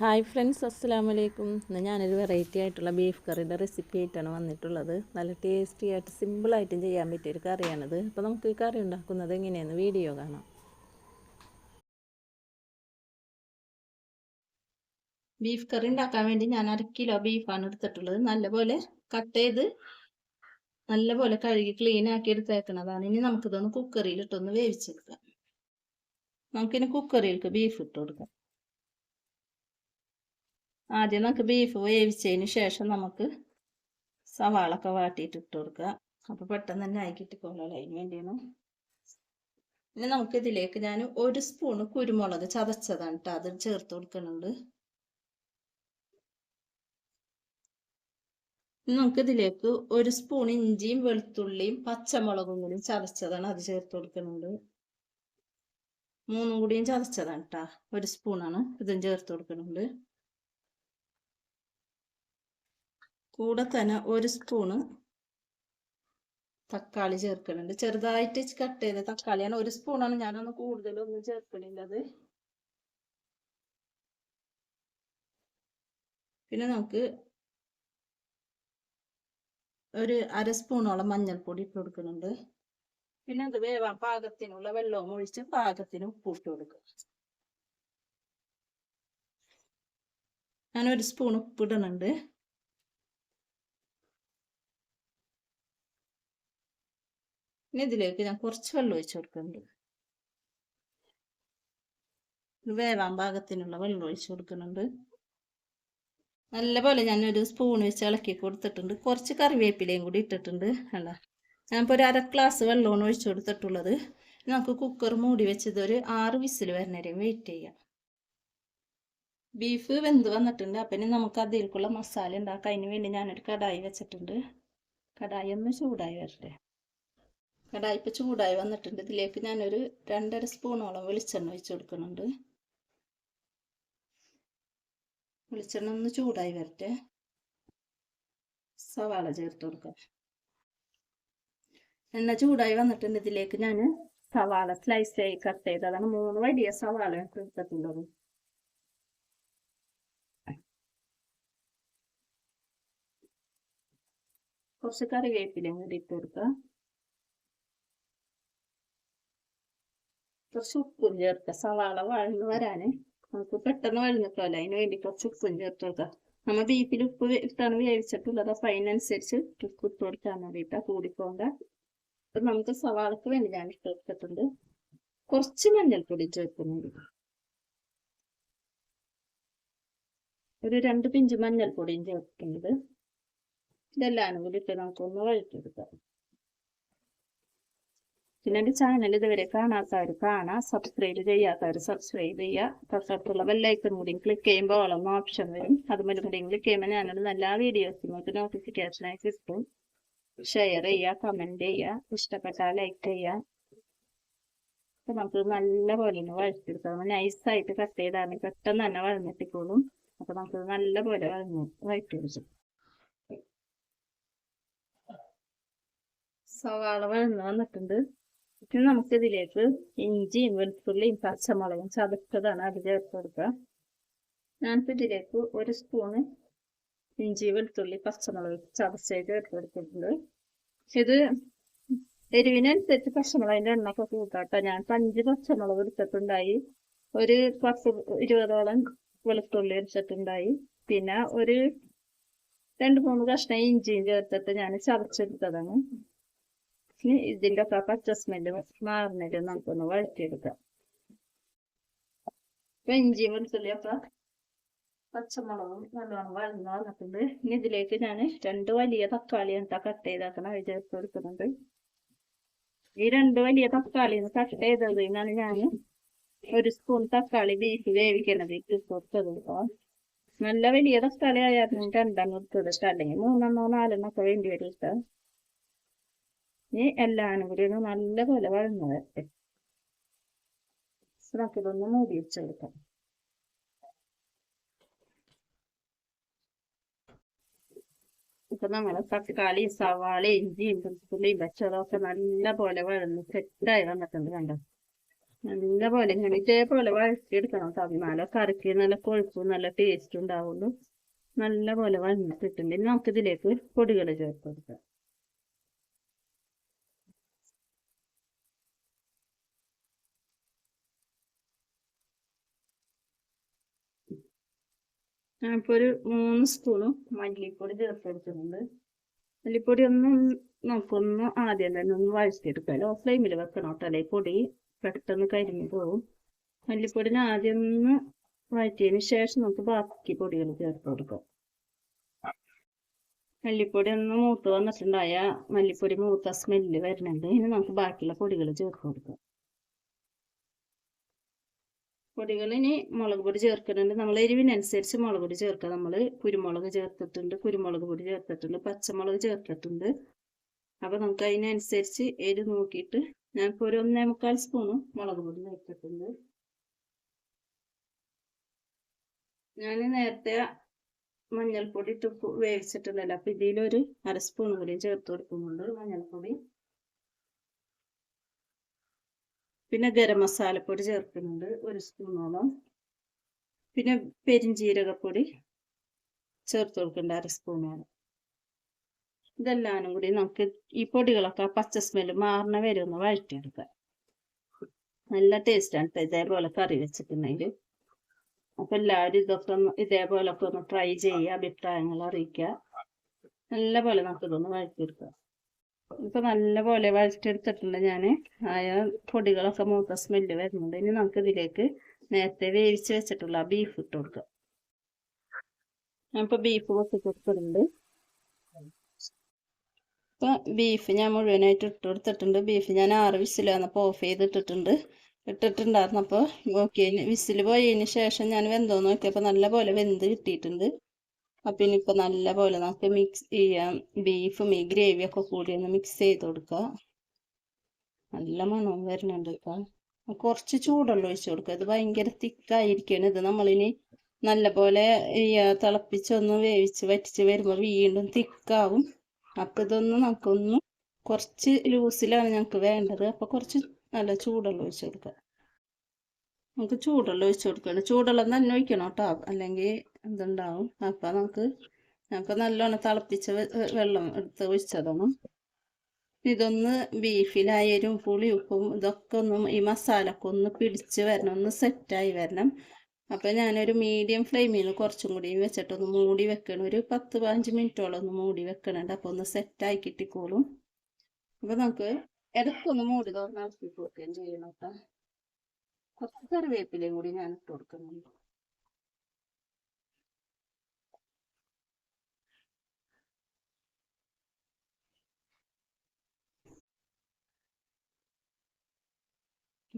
Hi friends അസ്സലാമു അലൈക്കും ഇന്ന് ഞാനൊരു വെറൈറ്റി ആയിട്ടുള്ള ബീഫ് കറിയുടെ റെസിപ്പി ആയിട്ടാണ് വന്നിട്ടുള്ളത്. നല്ല ടേസ്റ്റി ആയിട്ട് സിമ്പിളായിട്ടും ചെയ്യാൻ പറ്റിയ ഒരു കറിയാണിത് അപ്പോൾ നമുക്ക് ഈ കറി ഉണ്ടാക്കുന്നത് എങ്ങനെയെന്ന് വീഡിയോ കാണാം. ബീഫ് കറി ഉണ്ടാക്കാൻ വേണ്ടി ഞാൻ അര കിലോ ബീഫാണ് എടുത്തിട്ടുള്ളത്. നല്ലപോലെ കട്ട് ചെയ്ത് നല്ലപോലെ കഴുകി ക്ലീൻ ആക്കി എടുത്തേക്കണതാണ്. ഇനി നമുക്കിതൊന്ന് കുക്കറിയിലിട്ടൊന്ന് വേവിച്ചെടുക്കാം. നമുക്കിനി കുക്കറിയിലേക്ക് ബീഫ് ഇട്ട് കൊടുക്കാം. ആദ്യം നമുക്ക് ബീഫ് വേവിച്ചതിന് ശേഷം നമുക്ക് സവാളൊക്കെ വാട്ടിയിട്ട് ഇട്ട് കൊടുക്കുക. അപ്പോൾ പെട്ടെന്ന് തന്നെ ആയി കിട്ടിക്കോളൂ അതിന് വേണ്ടിയാണ്. പിന്നെ നമുക്ക് ഇതിലേക്ക് ഞാൻ ഒരു സ്പൂണ് കുരുമുളക് ചതച്ചതാണ് കേട്ടോ. അത് ചേർത്ത് കൊടുക്കുന്നുണ്ട്. നമുക്ക് ഇതിലേക്ക് ഒരു സ്പൂൺ ഇഞ്ചിയും വെളുത്തുള്ളിയും പച്ചമുളകും കൂടി ചതച്ചതാണ് അത് ചേർത്ത് കൊടുക്കുന്നുണ്ട്. മൂന്നും കൂടിയും ചതച്ചതാണ് കേട്ടോ. ഒരു സ്പൂണാണ് ഇതും ചേർത്ത് കൊടുക്കുന്നുണ്ട്. കൂടെ തന്നെ ഒരു സ്പൂണ് തക്കാളി ചേർക്കുന്നുണ്ട് ചെറുതായിട്ട് കട്ട് ചെയ്ത തക്കാളിയാണ്. ഒരു സ്പൂണാണ് ഞാനൊന്ന് കൂടുതലൊന്നും ചേർക്കണില്ലത്. പിന്നെ നമുക്ക് ഒരു അര സ്പൂണോളം മഞ്ഞൾപ്പൊടി ഇട്ട് കൊടുക്കുന്നുണ്ട്. പിന്നെ അത് വേവാൻ പാകത്തിനുള്ള വെള്ളവും ഒഴിച്ച് പാകത്തിന് ഉപ്പ് ഇട്ട് കൊടുക്കുക. ഞാനൊരു സ്പൂൺ ഉപ്പ് ഇനി ഇതിലേക്ക് ഞാൻ കുറച്ച് വെള്ളം ഒഴിച്ചു കൊടുക്കുന്നുണ്ട്. വേവാൻ പാകത്തിനുള്ള വെള്ളം ഒഴിച്ചു കൊടുക്കുന്നുണ്ട്. നല്ലപോലെ ഞാനൊരു സ്പൂൺ വെച്ച് ഇളക്കി കൊടുത്തിട്ടുണ്ട്. കുറച്ച് കറിവേപ്പിലയും കൂടി ഇട്ടിട്ടുണ്ട് അല്ല ഞാനിപ്പോൾ ഒരു അര ഗ്ലാസ് വെള്ളമാണ് ഒഴിച്ചു കൊടുത്തിട്ടുള്ളത്. നമുക്ക് കുക്കർ മൂടി വെച്ചത് ഒരു ആറ് വിസിൽ വരുന്നവരെയും വെയിറ്റ് ചെയ്യാം. ബീഫ് വെന്ത് വന്നിട്ടുണ്ട്. അപ്പം നമുക്ക് അതിലേക്കുള്ള മസാല ഉണ്ടാക്കാം. അതിന് വേണ്ടി ഞാനൊരു കടായി വെച്ചിട്ടുണ്ട്. കടായി ഒന്ന് ചൂടായി വരട്ടെ. കടായി ഇപ്പം ചൂടായി വന്നിട്ടുണ്ട്. ഇതിലേക്ക് ഞാനൊരു രണ്ടര സ്പൂണോളം വെളിച്ചെണ്ണ ഒഴിച്ചു കൊടുക്കുന്നുണ്ട്. വെളിച്ചെണ്ണ ഒന്ന് ചൂടായി വരട്ടെ. സവാള ചേർത്ത് കൊടുക്കാം. എണ്ണ ചൂടായി വന്നിട്ടുണ്ട്. ഇതിലേക്ക് ഞാൻ സവാള സ്ലൈസ് ആയി കട്ട് ചെയ്തതാണ് മൂന്ന് വലിയ സവാള എടുത്തിട്ടുള്ളത്. കുറച്ച് കറിവേപ്പിലയും കൂടി ഇട്ട് കൊടുക്കാം. കുറച്ച് ഉപ്പും ചേർക്കുക സവാള വഴന്ന് വരാൻ നമുക്ക് പെട്ടെന്ന് വഴന്നിട്ടല്ല. അതിന് വേണ്ടി കുറച്ച് ഉപ്പും ചേർത്ത് കൊടുക്കുക നമ്മൾ ബീഫിൽ ഉപ്പ് ഇട്ടാണ് വേവിച്ചിട്ടുള്ളത്. അപ്പം അതിനനുസരിച്ച് ഉപ്പ് ഇട്ട് കൊടുക്കാൻ വേണ്ടിയിട്ടാണ് കൂടിപ്പോണ്ട. അപ്പം നമുക്ക് സവാളക്ക് വേണ്ടി ഞാൻ ഇട്ട് കൊടുത്തിട്ടുണ്ട്. കുറച്ച് മഞ്ഞൾപ്പൊടി ചേർക്കുന്നുണ്ട് ഒരു രണ്ട് പിഞ്ച് മഞ്ഞൾപ്പൊടിയും ചേർക്കുന്നത് ഇതെല്ലാം കൂടി ഇട്ട് നമുക്കൊന്ന് വഴറ്റിയെടുക്കാം. പിന്നെ എന്റെ ചാനൽ ഇതുവരെ കാണാത്തവർ കാണാം സബ്സ്ക്രൈബ് ചെയ്യാത്തവർ സബ്സ്ക്രൈബ് ചെയ്യുക തൊട്ടടുത്തുള്ള ബെല്ലൈക്കൺ കൂടി ക്ലിക്ക് ചെയ്യുമ്പോൾ ഓളം ഓപ്ഷൻ വരും. അതുപോലെ കൂടി ക്ലിക്ക് ചെയ്യുമ്പോൾ ഞാനുള്ള എല്ലാ നിങ്ങൾക്ക് നോട്ടിഫിക്കേഷനായി കിട്ടും ഷെയർ ചെയ്യുക കമന്റ് ചെയ്യുക ഇഷ്ടപ്പെട്ടാൽ ലൈക്ക് ചെയ്യുക അപ്പം നമുക്ക് നല്ല പോലെ ഒന്ന് വഴറ്റിയെടുക്കാം. നൈസായിട്ട് കട്ട് ചെയ്താണ് പെട്ടെന്ന് തന്നെ വഴഞ്ഞെത്തിക്കോളും അപ്പം നമുക്ക് നല്ല പോലെ വഴഞ്ഞ് വഴറ്റിയെടുക്കും. സവാള വഴന്ന് വന്നിട്ടുണ്ട്. പിന്നെ നമുക്കിതിലേക്ക് ഇഞ്ചിയും വെളുത്തുള്ളിയും പച്ചമുളകും ചതച്ചതാണ് അത് ചേർത്ത് കൊടുക്കുക. ഞാനിപ്പോൾ ഇതിലേക്ക് ഒരു സ്പൂണ് ഇഞ്ചി വെളുത്തുള്ളി പച്ചമുളക് ചതച്ച് ചേർത്ത് കൊടുത്തിട്ടുണ്ട്. ഇത് എരിവിനനുസരിച്ച് പച്ചമുളകിന്റെ എണ്ണൊക്കെ കൂട്ടാട്ടോ. ഞാൻ അഞ്ച് പച്ചമുളക് എടുത്തിട്ടുണ്ടായി. ഒരു പത്ത് ഇരുപതോളം വെളുത്തുള്ളി എടുത്തിട്ടുണ്ടായി. പിന്നെ ഒരു രണ്ട് മൂന്ന് കഷ്ണം ഇഞ്ചിയും ചേർത്തിട്ട് ഞാൻ ചതച്ചെടുത്തതാണ്. ഇനി ഇതിന്റെ ഒക്കെ പച്ച സ്മെല്ല് മാറുന്നതിൽ നമുക്കൊന്ന് വഴറ്റിയെടുക്കാം. ഇഞ്ചി വെളുത്തുള്ളിയൊക്കെ പച്ചമുളകും നല്ലോണം വഴന്ന് വന്നിട്ടുണ്ട്. ഇനി ഇതിലേക്ക് ഞാൻ രണ്ട് വലിയ തക്കാളി എന്താ കട്ട് ചെയ്താക്കണം. അത് ചേർത്ത് കൊടുക്കുന്നുണ്ട്. ഈ രണ്ട് വലിയ തക്കാളി കട്ട് ചെയ്തതിനാണ് ഞാൻ ഒരു സ്പൂൺ തക്കാളി ബീഫ് വേവിക്കണത് ഇട്ട് കൊടുത്തത് നല്ല വലിയ തക്കാളി ആയിരുന്നു രണ്ടെണ്ണം എടുത്തത് അല്ലെങ്കിൽ മൂന്നെണ്ണോ നാലെണ്ണോ ഒക്കെ വേണ്ടി വരും കേട്ടോ ഇനി എല്ലാം കൂടി ഒന്ന് നല്ലപോലെ വഴന്നു വരട്ടെ ഇതൊന്ന് മൂടി വെച്ചെടുക്കാം. ഇപ്പൊ നമ്മളെ തക്കാളി സവാള ഇഞ്ചിയും വെളുത്തുള്ളിയും പച്ചളൊക്കെ നല്ല പോലെ വഴന്ന് സെറ്റായി വന്നിട്ടുണ്ട് കണ്ടോ? നല്ല പോലെ ഇങ്ങനെ ഇതേപോലെ വഴറ്റിയെടുക്കണം കേട്ടോ. എന്നാലേ കറിക്ക് നല്ല കൊഴുപ്പും നല്ല ടേസ്റ്റ് ഉണ്ടാവുള്ളൂ. നല്ല പോലെ വഴഞ്ഞിട്ടുണ്ട് ഇനി നമുക്ക് ഇതിലേക്ക് പൊടികൾ ചേർത്ത് കൊടുക്കാം. ഞാനിപ്പോൾ ഒരു മൂന്ന് സ്പൂണും മല്ലിപ്പൊടി ചേർത്ത് മല്ലിപ്പൊടി ഒന്നും നമുക്കൊന്ന് ആദ്യം തന്നെ ഒന്ന് വഴറ്റിയെടുക്കാം ലോ ഫ്ലെയിമിൽ വെക്കണം കേട്ടോ. അല്ലെങ്കിൽ പൊടി പെട്ടെന്ന് കരിഞ്ഞു പോകും മല്ലിപ്പൊടിന് ആദ്യം ഒന്ന് വഴറ്റിയതിന് ശേഷം നമുക്ക് ബാക്കി പൊടികൾ ചേർത്ത് കൊടുക്കാം. മല്ലിപ്പൊടി ഒന്ന് മൂത്ത് വന്നിട്ടുണ്ടായ മല്ലിപ്പൊടി മൂത്ത സ്മെല്ല് വരുന്നുണ്ട്. ഇനി നമുക്ക് ബാക്കിയുള്ള പൊടികൾ ചേർത്ത് കൊടുക്കാം. പൊടികൾ ഇനി മുളക് പൊടി ചേർക്കുന്നുണ്ട്. നമ്മൾ എരിവിനനുസരിച്ച് മുളക് പൊടി ചേർക്കുക. നമ്മൾ കുരുമുളക് ചേർത്തിട്ടുണ്ട് കുരുമുളക് പൊടി ചേർത്തിട്ടുണ്ട് പച്ചമുളക് ചേർത്തിട്ടുണ്ട്. അപ്പോൾ നമുക്ക് അതിനനുസരിച്ച് എരി നോക്കിയിട്ട് ഞാനിപ്പോൾ ഒരു ഒന്നേ മുക്കാൽ സ്പൂണ് മുളക് പൊടി ചേർത്തിട്ടുണ്ട്. ഞാൻ നേരത്തെ മഞ്ഞൾപ്പൊടി ഇട്ട് വേവിച്ചിട്ടുണ്ടല്ലോ അപ്പം ഇതിലൊരു അര സ്പൂൺ കൂടി ചേർത്ത് കൊടുക്കുന്നുണ്ട് മഞ്ഞൾപ്പൊടി. പിന്നെ ഗരം മസാലപ്പൊടി ചേർക്കുന്നുണ്ട് ഒരു സ്പൂണോളം. പിന്നെ പെരിഞ്ജീരകപ്പൊടി ചേർത്ത് കൊടുക്കേണ്ട അര സ്പൂണോളം. ഇതെല്ലാനും കൂടി നമുക്ക് ഈ പൊടികളൊക്കെ പച്ച സ്മെൽ മാറണ വരെ ഒന്ന് വഴറ്റിയെടുക്കാം നല്ല ടേസ്റ്റാണ് ഇതേപോലെ കറി വെച്ചിട്ടുണ്ടെങ്കിൽ. അപ്പൊ എല്ലാവരും ഇതൊക്കെ ഒന്ന് ഇതേപോലൊക്കെ ഒന്ന് ട്രൈ ചെയ്യുക അഭിപ്രായങ്ങൾ അറിയിക്കുക. നല്ല പോലെ നമുക്ക് ഇതൊന്ന് വഴറ്റിയെടുക്കാം ഇപ്പൊ നല്ലപോലെ പോലെ വഴറ്റിയെടുത്തിട്ടുണ്ട് ഞാൻ ആയ പൊടികളൊക്കെ മൂത്ത സ്മെല്ല് വരുന്നുണ്ട്. ഇനി നമുക്ക് ഇതിലേക്ക് നേരത്തെ വേവിച്ച് വെച്ചിട്ടുള്ള ബീഫ് ഇട്ട് കൊടുക്കാം. ഞാനിപ്പോൾ ബീഫ് കൊടുത്തിട്ടുണ്ട്. ഇപ്പൊ ബീഫ് ഞാൻ മുഴുവനായിട്ട് ഇട്ട് കൊടുത്തിട്ടുണ്ട്. ബീഫ് ഞാൻ ആറ് വിസിലാന്നപ്പോൾ ഓഫ് ചെയ്തിട്ടിട്ടുണ്ട് ഇട്ടിട്ടുണ്ടായിരുന്നപ്പോൾ നോക്കിയതിന് വിസിൽ പോയതിന് ശേഷം ഞാൻ വെന്തോന്ന് നോക്കിയപ്പോൾ നല്ല പോലെ വെന്ത് കിട്ടിയിട്ടുണ്ട്. അപ്പം ഇനിയിപ്പോൾ നല്ല പോലെ നമുക്ക് മിക്സ് ചെയ്യാം. ബീഫും ഈ ഗ്രേവിയൊക്കെ കൂടി ഒന്ന് മിക്സ് ചെയ്ത് കൊടുക്കുക നല്ല മണവും വരുന്നുണ്ട് ഇപ്പം കുറച്ച് ചൂടുള്ള ഒഴിച്ച് കൊടുക്കുക. ഇത് ഭയങ്കര തിക്കായിരിക്കണം ഇത് നമ്മളിനി നല്ലപോലെ ഈ തിളപ്പിച്ചൊന്ന് വേവിച്ച് വറ്റിച്ച് വരുമ്പോൾ വീണ്ടും തിക്കാവും. അപ്പം ഇതൊന്ന് നമുക്കൊന്ന് കുറച്ച് ലൂസിലാണ് ഞങ്ങൾക്ക് വേണ്ടത്. അപ്പോൾ കുറച്ച് നല്ല ചൂടുള്ള ഒഴിച്ച് കൊടുക്കുക. നമുക്ക് ചൂടുള്ള ഒഴിച്ച് കൊടുക്കണം ചൂടുള്ളത് തന്നെ ഒഴിക്കണം കേട്ടോ അല്ലെങ്കിൽ എന്തുണ്ടാവും അപ്പം നമുക്ക് ഞങ്ങൾക്ക് നല്ലോണം തിളപ്പിച്ച വെള്ളം എടുത്ത് ഒഴിച്ചതാണ്. ഇതൊന്ന് ബീഫിലായാലും പുളി ഉപ്പും ഇതൊക്കെ ഒന്നും ഈ മസാലൊക്കെ ഒന്ന് പിടിച്ച് വരണം. ഒന്ന് സെറ്റായി വരണം. അപ്പൊ ഞാനൊരു മീഡിയം ഫ്ലെയിമിൽ കുറച്ചും കൂടി വെച്ചിട്ടൊന്ന് മൂടി വെക്കണം. ഒരു പത്ത് പതിനഞ്ച് മിനിറ്റോളം ഒന്ന് മൂടി വെക്കണുണ്ട്. അപ്പോൾ ഒന്ന് സെറ്റായി കിട്ടിക്കോളും. അപ്പോൾ നമുക്ക് ഇടയ്ക്കൊന്ന് മൂടി തുറന്ന് കൊടുക്കുകയും ചെയ്യണം കേട്ടോ കുറച്ച് കറിവേപ്പിലയും കൂടി ഞാൻ ഇട്ട് കൊടുക്കുന്നുണ്ട്.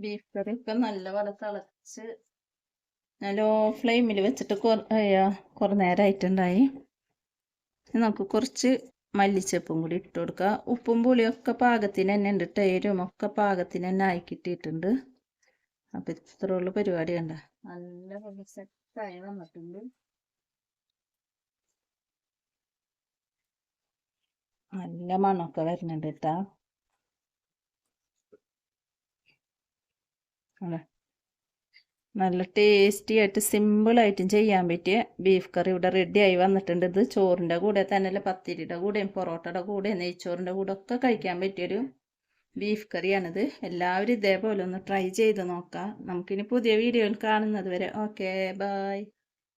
ബീഫ് കറി ഒക്കെ നല്ലപോലെ തിളച്ച് ഞാൻ ലോ ഫ്ലെയിമിൽ വെച്ചിട്ട് കുറേ നേരമായിട്ടുണ്ടായി നമുക്ക് കുറച്ച് മല്ലിച്ചപ്പും കൂടി ഇട്ട് കൊടുക്കുക ഉപ്പും പുളിയൊക്കെ പാകത്തിന് തന്നെ ഉണ്ട് ടൈരും ഒക്കെ പാകത്തിന് തന്നെ ആയി കിട്ടിയിട്ടുണ്ട്. അപ്പം ഇത്രയുള്ള പരിപാടി കണ്ട. നല്ല സെറ്റായി വന്നിട്ടുണ്ട്. നല്ല മണമൊക്കെ വരുന്നുണ്ട് കേട്ടാ നല്ല ടേസ്റ്റി ആയിട്ട് സിമ്പിളായിട്ടും ചെയ്യാൻ പറ്റിയ ബീഫ് കറി ഇവിടെ റെഡി ആയി വന്നിട്ടുണ്ട്. ഇത് ചോറിന്റെ കൂടെ തന്നെ പത്തിരിയുടെ കൂടെയും പൊറോട്ടയുടെ കൂടെയും നെയ്ച്ചോറിന്റെ കൂടെ ഒക്കെ കഴിക്കാൻ പറ്റിയൊരു ബീഫ് കറിയാണിത് എല്ലാവരും ഇതേപോലെ ഒന്ന് ട്രൈ ചെയ്ത് നോക്കാം. നമുക്കിനി പുതിയ വീഡിയോയിൽ കാണുന്നത് വരെ. Okay bye